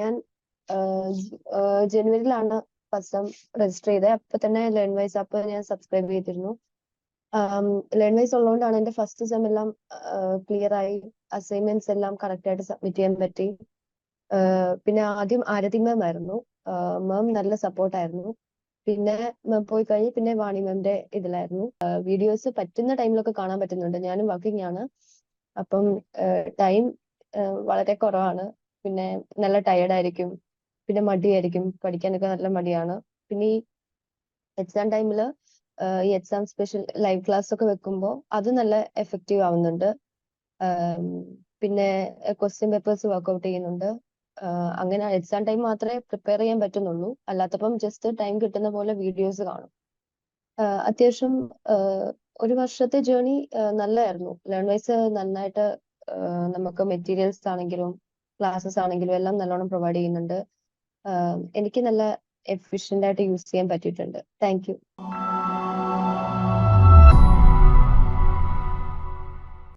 ഞാൻ ജനുവരിയിലാണ് first register ചെയ്തത് അപ്പൊ തന്നെ ലേൺ വൈസ് ആപ്പ് ഞാൻ സബ്സ്ക്രൈബ് ചെയ്തിരുന്നു. ലേൺ വൈസ് ഉള്ളതുകൊണ്ടാണ് എന്റെ ഫസ്റ്റ് സെം എല്ലാം ക്ലിയർ ആയി. അസൈൻമെന്റ്സ് എല്ലാം കറക്റ്റ് ആയിട്ട് സബ്മിറ്റ് ചെയ്യാൻ പറ്റി. പിന്നെ ആദ്യം ആരതി മാം ആയിരുന്നു. മാം നല്ല സപ്പോർട്ട് ആയിരുന്നു. പിന്നെ മാം പോയി കഴിഞ്ഞ് പിന്നെ വാണി മാമിന്റെ ഇതിലായിരുന്നു. വീഡിയോസ് പറ്റുന്ന ടൈമിലൊക്കെ കാണാൻ പറ്റുന്നുണ്ട്. ഞാനും വർക്കിംഗ് ആണ്. അപ്പം ടൈം വളരെ കുറവാണ്. പിന്നെ നല്ല ടയേർഡ് ആയിരിക്കും. പിന്നെ മടിയായിരിക്കും. പഠിക്കാനൊക്കെ നല്ല മടിയാണ്. പിന്നെ ഈ എക്സാം ടൈമിൽ ഈ എക്സാം സ്പെഷ്യൽ ലൈവ് ക്ലാസ് ഒക്കെ വെക്കുമ്പോൾ അത് നല്ല എഫക്റ്റീവ് ആവുന്നുണ്ട്. പിന്നെ ക്വസ്റ്റ്യൻ പേപ്പേഴ്സ് വർക്ക്ഔട്ട് ചെയ്യുന്നുണ്ട്. അങ്ങനെ എക്സാം ടൈം മാത്രമേ പ്രിപ്പയർ ചെയ്യാൻ പറ്റുന്നുള്ളൂ. അല്ലാത്തപ്പം ജസ്റ്റ് ടൈം കിട്ടുന്ന പോലെ വീഡിയോസ് കാണും. അത്യാവശ്യം ഒരു വർഷത്തെ ജേണി നല്ലതായിരുന്നു. ലേൺ വൈസ് നന്നായിട്ട് നമുക്ക് മെറ്റീരിയൽസ് ആണെങ്കിലും ക്ലാസ്സസ് ആണെങ്കിലും എല്ലാം നല്ലോണം പ്രൊവൈഡ് ചെയ്യുന്നുണ്ട്. എനിക്ക് നല്ല എഫിഷ്യന്റ് ആയിട്ട് യൂസ് ചെയ്യാൻ പറ്റിയിട്ടുണ്ട്. Thank you